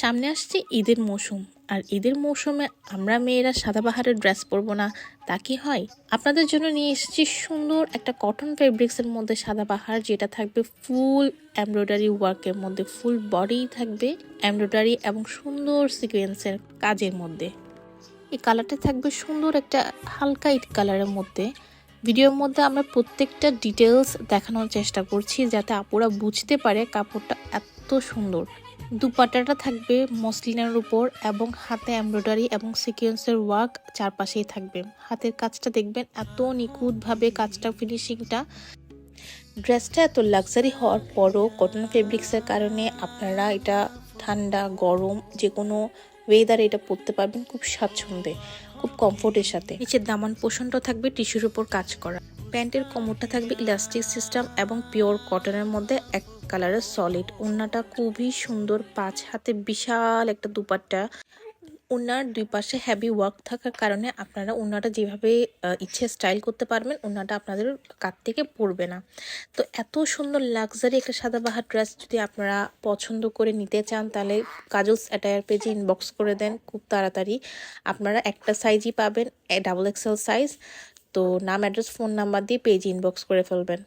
সামনে আসছে ঈদের মৌসুম। আর ঈদের মৌসুমে আমরা মেয়েরা সাদাবাহারের ড্রেস পরবো না, তা কি হয়? আপনাদের জন্য নিয়ে এসেছি সুন্দর একটা কটন ফেব্রিক্সের মধ্যে সাদাবাহার যেটা থাকবে ফুল এমব্রয়ডারি ওয়ার্কের মধ্যে ফুল বডি থাকবে এমব্রয়ডারি এবং সুন্দর সিকোয়েন্সের কাজের মধ্যে। এই কালারটা থাকবে সুন্দর একটা হালকা ইট কালারের মধ্যে। ভিডিওর মধ্যে আমরা প্রত্যেকটা ডিটেলস দেখানোর চেষ্টা করছি, যাতে আপুরা বুঝতে পারে কাপড়টা এত সুন্দর। দুপাট্টাটা থাকবে মসলিনের উপর এবং হাতে এমব্রয়ডারি এবং সিকোয়েন্সের ওয়ার্ক চারপাশেই থাকবে। হাতের কাজটা দেখবেন এত নিখুঁতভাবে কাজটা, ফিনিশিংটা। ড্রেসটা এত লাক্সারি হওয়ার পরও কটন ফেব্রিক্সের কারণে আপনারা এটা ঠান্ডা, গরম যে কোনো ওয়েদারে এটা পরতে পারবেন খুব স্বাচ্ছন্দ্যে, খুব কমফোর্টের সাথে। নিচের দামান পোষণটা থাকবে টিস্যুর উপর কাজ করা। প্যান্টের কোমরটা থাকবে ইলাস্টিক সিস্টেম এবং পিওর কটনের মধ্যে এক কালারের সলিড। ওড়নাটা খুবই সুন্দর, পাঁচ হাতে বিশাল একটা দুপাট্টা। ওনার দুই পাশে হ্যাভি ওয়ার্ক থাকার কারণে আপনারা ওনাটা যেভাবে ইচ্ছে স্টাইল করতে পারবেন ওনাটা আপনাদের কাত থেকে পড়বে না। তো এত সুন্দর লাক্সারি একটা সাদাবাহার ড্রেস যদি আপনারা পছন্দ করে নিতে চান, তাহলে কাজলস অ্যাটায়ার পেজে ইনবক্স করে দেন, খুব তাড়াতাড়ি। আপনারা একটা সাইজই পাবেন ডাবল এক্সেল সাইজ তো নাম অ্যাড্রেস ফোন নাম্বার দিয়ে পেজ ইনবক্স করে ফেলবেন।